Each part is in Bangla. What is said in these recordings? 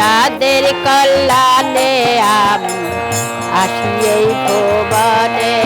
তাদের কল্যাণে আমি আসি এই ভুবনে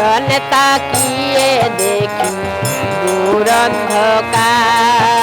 পিছনে তাকিয়ে দেখি দূর অন্ধকার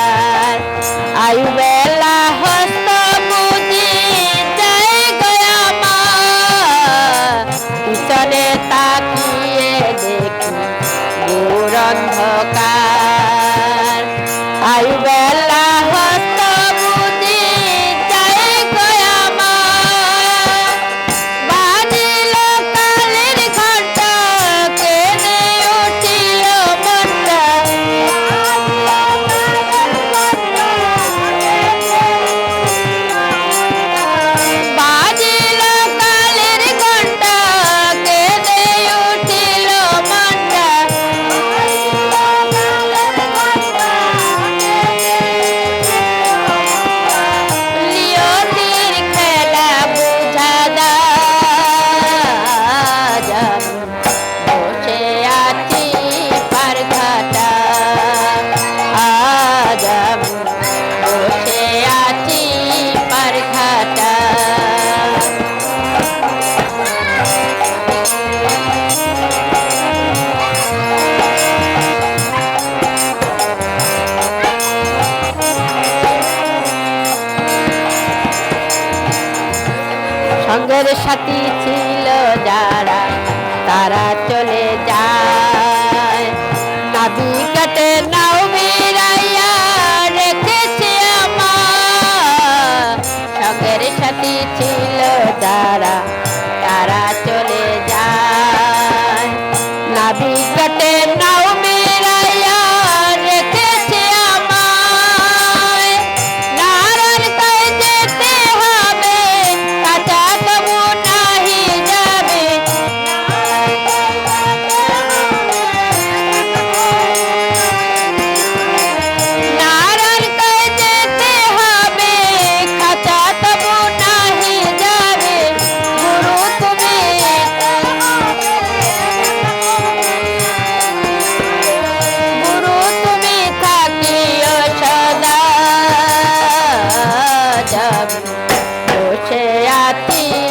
জীবনের সাথী ছিল যারা, তারা চলে যায়। নাবি কাটে নাও রেখেছে আমার। সাথী ছিল যারা আতি